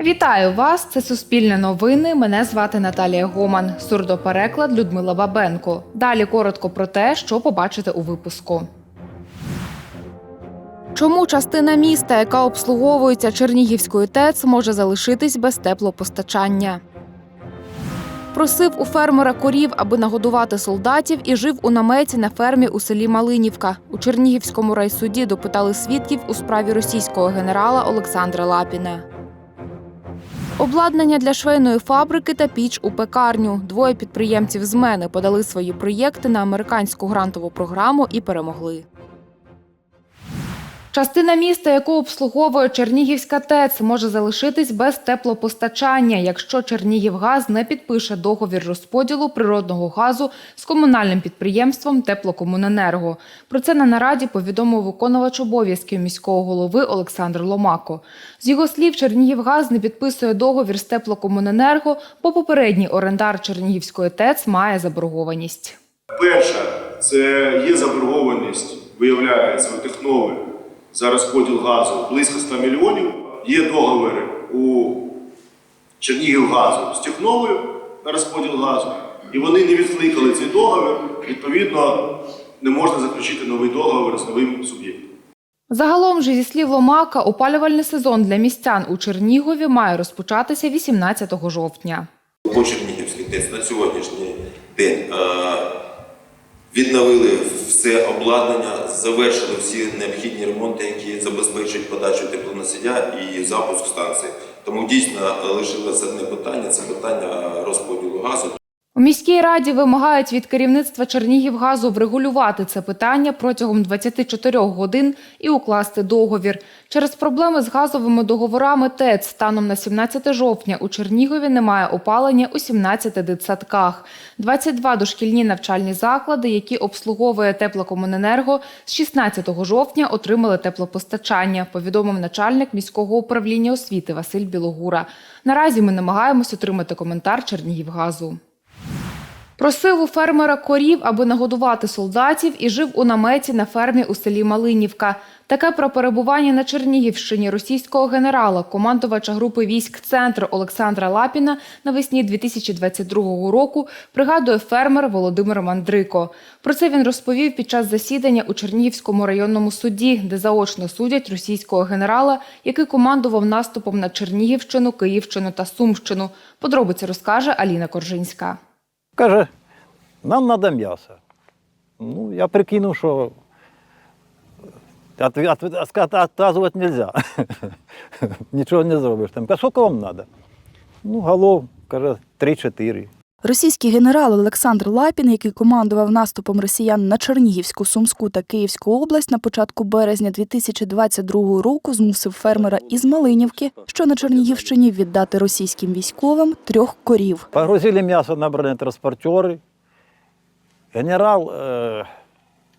Вітаю вас! Це Суспільне новини. Мене звати Наталія Гоман. Сурдопереклад Людмила Бабенко. Далі коротко про те, що побачите у випуску. Чому частина міста, яка обслуговується Чернігівською ТЕЦ, може залишитись без теплопостачання? Просив у фермера корів, аби нагодувати солдатів, і жив у наметі на фермі у селі Малинівка. У Чернігівському райсуді допитали свідків у справі російського генерала Олександра Лапіна. Обладнання для швейної фабрики та піч у пекарню. Двоє підприємців з мене подали свої проєкти на американську грантову програму і перемогли. Частина міста, яку обслуговує Чернігівська ТЕЦ, може залишитись без теплопостачання, якщо Чернігівгаз не підпише договір розподілу природного газу з комунальним підприємством Теплокомуненерго. Про це на нараді повідомив виконувач обов'язків міського голови Олександр Ломако. З його слів, Чернігівгаз не підписує договір з Теплокомуненерго, бо попередній орендар Чернігівської ТЕЦ має заборгованість. Перше, це є заборгованість, виявляється, у Технови за розподіл газу близько 100 мільйонів. Є договори у Чернігівгазу з Техновою на розподіл газу, і вони не відкликали цей договір. Відповідно, не можна заключити новий договір з новим суб'єктом. Загалом же, зі слів Ломака, опалювальний сезон для містян у Чернігові має розпочатися 18 жовтня. По Чернігівській ТЕЦ на сьогоднішній день е, відновили все обладнання, завершили всі необхідні ремонти, які забезпечують подачу теплоносія і запуск станції. Тому дійсно лишилося одне питання це питання розподілу газу. У міській раді вимагають від керівництва Чернігівгазу врегулювати це питання протягом 24 годин і укласти договір. Через проблеми з газовими договорами ТЕЦ станом на 17 жовтня у Чернігові немає опалення у 17 дитсадках. 22 дошкільні навчальні заклади, які обслуговує теплокомуненерго, з 16 жовтня отримали теплопостачання, повідомив начальник міського управління освіти Василь Білогура. Наразі ми намагаємось отримати коментар Чернігівгазу. Просив у фермера корів, аби нагодувати солдатів, і жив у наметі на фермі у селі Малинівка. Таке про перебування на Чернігівщині російського генерала, командувача групи військ Центр Олександра Лапіна навесні 2022 року пригадує фермер Володимир Мандрико. Про це він розповів під час засідання у Чернігівському районному суді, де заочно судять російського генерала, який командував наступом на Чернігівщину, Київщину та Сумщину. Подробиці розкаже Аліна Коржинська. Каже, нам треба м'ясо. Ну, я прикинув, що відказувати не можна. Нічого не зробиш. Там, скільки вам треба? Ну, голов, каже, 3-4. Російський генерал Олександр Лапін, який командував наступом росіян на Чернігівську, Сумську та Київську область на початку березня 2022 року, змусив фермера із Малинівки, що на Чернігівщині, віддати російським військовим трьох корів. Погрузили м'ясо на бронетранспортери. Генерал, е,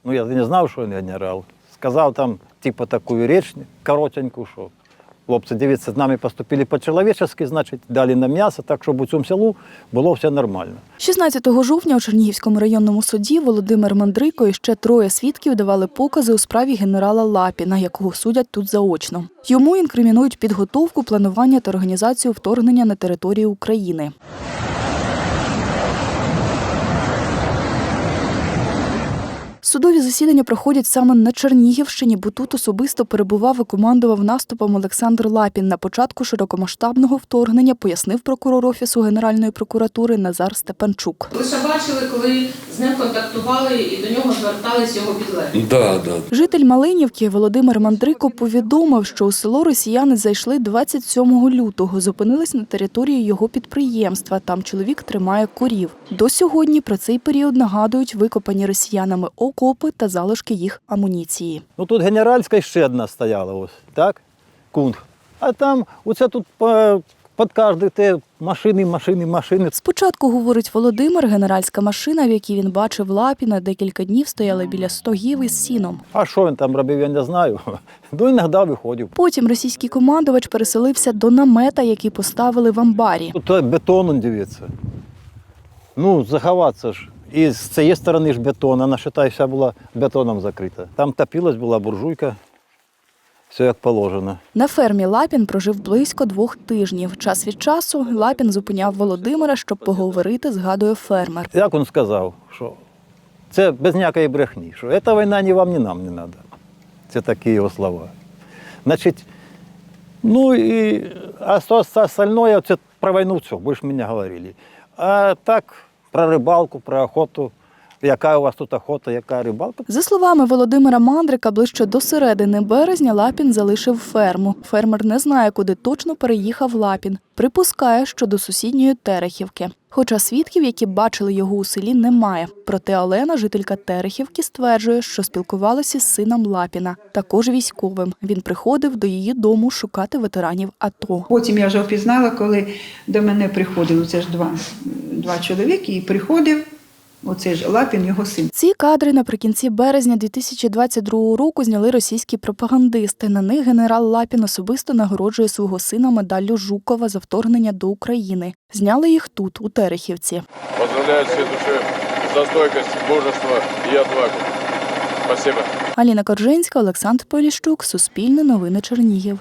ну я не знав, що він генерал, сказав там, типу, таку річ коротеньку, що хлопці, дивіться, з нами поступили по-чоловічески, значить, далі на м'ясо, так щоб у цьому селу було все нормально. 16 жовтня у Чернігівському районному суді Володимир Мандрико і ще троє свідків давали покази у справі генерала Лапіна, якого судять тут заочно. Йому інкримінують підготовку, планування та організацію вторгнення на територію України. Судові засідання проходять саме на Чернігівщині, бо тут особисто перебував і командував наступом Олександр Лапін на початку широкомасштабного вторгнення, пояснив прокурор офісу Генеральної прокуратури Назар Степанчук. Лише бачили, коли з ним контактували і до нього звертались його підлеглі. Да, да. Житель Малинівки Володимир Мандрико повідомив, що у село росіяни зайшли 27 лютого, зупинились на території його підприємства. Там чоловік тримає корів. До сьогодні про цей період нагадують викопані росіянами окопи та залишки їх амуніції. Ну тут генеральська ще одна стояла, ось, так? Кунг. А там, оце тут по, те машини, машини, машини. Спочатку, говорить Володимир, генеральська машина, в якій він бачив Лапіна, декілька днів стояла біля стогів із сіном. А що він там робив, я не знаю. Ну, іноді виходив. Потім російський командувач переселився до намета, який поставили в амбарі. Тут бетон, он, дивіться. Ну, заховатися ж. І з цієї сторони ж бетон, вона, считай, вся була бетоном закрита. Там топилась була буржуйка. Все як положено. На фермі Лапін прожив близько двох тижнів. Час від часу Лапін зупиняв Володимира, щоб поговорити, згадує фермер. Як він сказав, що це без ніякої брехні, що ця війна ні вам, ні нам не треба. Це такі його слова. Значить, ну і а все остальное, це про війну все, більше мене говорили. А так, про рибалку, про охоту, яка у вас тут охота, яка рибалка. За словами Володимира Мандрика, ближче до середини березня Лапін залишив ферму. Фермер не знає, куди точно переїхав Лапін. Припускає, що до сусідньої Терехівки. Хоча свідків, які бачили його у селі, немає. Проте Олена, жителька Терехівки, стверджує, що спілкувалася з сином Лапіна, також військовим. Він приходив до її дому шукати ветеранів АТО. Потім я вже впізнала, коли до мене приходили, це ж два, два чоловіки, і приходив оце ж Лапін, його син. Ці кадри наприкінці березня 2022 року зняли російські пропагандисти. На них генерал Лапін особисто нагороджує свого сина медаллю Жукова за вторгнення до України. Зняли їх тут, у Терехівці. Поздравляю всей души за стойкость, мужество и отвагу. Спасибо. Аліна Коржинська, Олександр Поліщук, Суспільне новини Чернігів.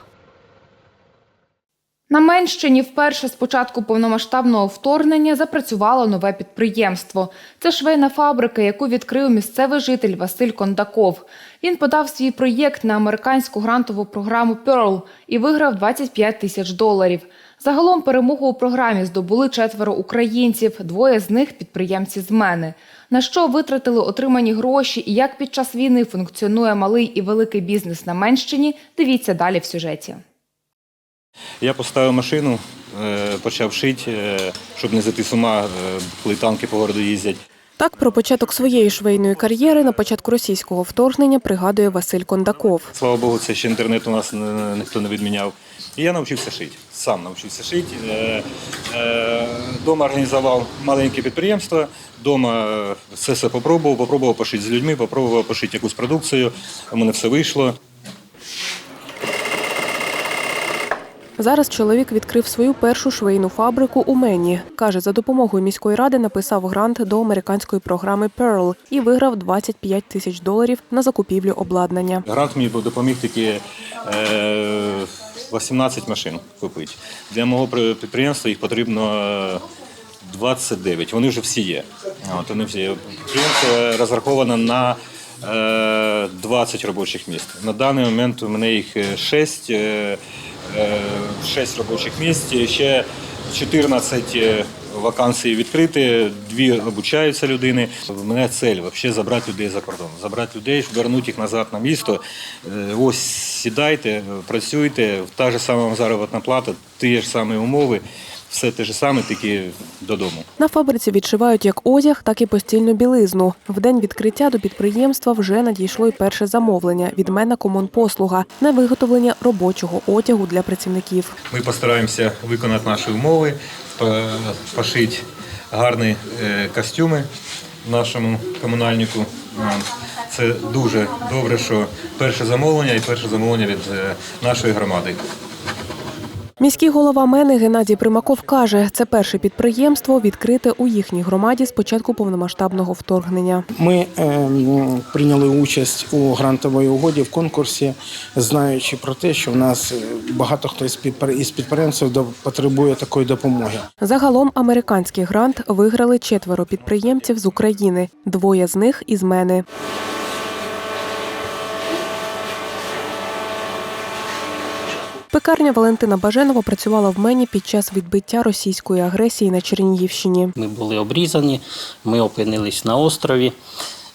На Менщині вперше з початку повномасштабного вторгнення запрацювало нове підприємство. Це швейна фабрика, яку відкрив місцевий житель Василь Кондаков. Він подав свій проєкт на американську грантову програму Pearl і виграв 25 тисяч доларів. Загалом перемогу у програмі здобули четверо українців, двоє з них підприємці з мене. На що витратили отримані гроші і як під час війни функціонує малий і великий бізнес на Менщині, дивіться далі в сюжеті. Я поставив машину, е, почав шити, е, щоб не зайти з ума, е, коли танки по городу їздять. Так про початок своєї швейної кар'єри на початку російського вторгнення пригадує Василь Кондаков. Слава Богу, це ще інтернет у нас ніхто не відміняв. І я навчився шити. Сам навчився шити. Дома організував маленьке підприємство. Дома е, все все попробував, попробував пошити з людьми, попробував пошити якусь продукцію. У мене все вийшло. Зараз чоловік відкрив свою першу швейну фабрику у Мені. Каже, за допомогою міської ради написав грант до американської програми Pearl і виграв 25 тисяч доларів на закупівлю обладнання. Грант мені допоміг тільки е, 18 машин купити. Для мого підприємства їх потрібно е, 29. Вони вже всі є. От, вони всі є. Підприємство розраховано на е, 20 робочих місць. На даний момент у мене їх 6, 6 робочих місць, ще 14 е, вакансій відкриті, дві обучаються людини. У мене цель взагалі забрати людей за кордон, забрати людей, вернути їх назад на місто. Е, Ось сідайте, працюйте, та ж сама заробітна плата, ті ж самі умови, все те ж саме, тільки додому. На фабриці відшивають як одяг, так і постільну білизну. В день відкриття до підприємства вже надійшло й перше замовлення від мене комунпослуга на виготовлення робочого одягу для працівників. Ми постараємося виконати наші умови, по- пошити гарні е, костюми нашому комунальнику. Це дуже добре, що перше замовлення і перше замовлення від е, нашої громади. Міський голова Мени Геннадій Примаков каже, це перше підприємство відкрите у їхній громаді з початку повномасштабного вторгнення. Ми ем, прийняли участь у грантовій угоді в конкурсі, знаючи про те, що в нас е, багато хто із підпри- із підприємців потребує такої допомоги. Загалом американський грант виграли четверо підприємців з України. Двоє з них із мене. Пекарня Валентина Баженова працювала в мені під час відбиття російської агресії на Чернігівщині. Ми були обрізані, ми опинились на острові.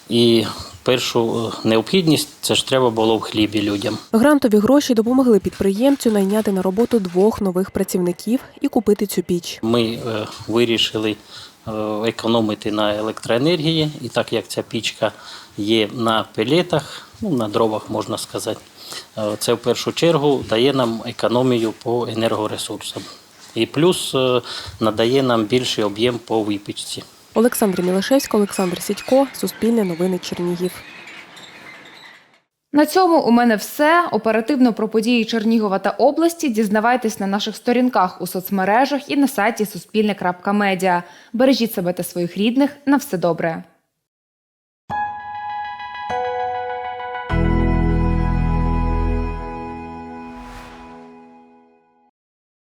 І першу е, необхідність це ж треба було в хлібі людям. Грантові гроші допомогли підприємцю найняти на роботу двох нових працівників і купити цю піч. Ми е, вирішили економити на електроенергії, і так як ця пічка є на пелетах, ну на дровах можна сказати, е, це в першу чергу дає нам економію по енергоресурсам. І плюс е, надає нам більший об'єм по випічці. Олександр Мілишевська, Олександр Сідько, Суспільне новини Чернігів. На цьому у мене все. Оперативно про події Чернігова та області дізнавайтесь на наших сторінках у соцмережах і на сайті Суспільне.Медіа. Бережіть себе та своїх рідних. На все добре.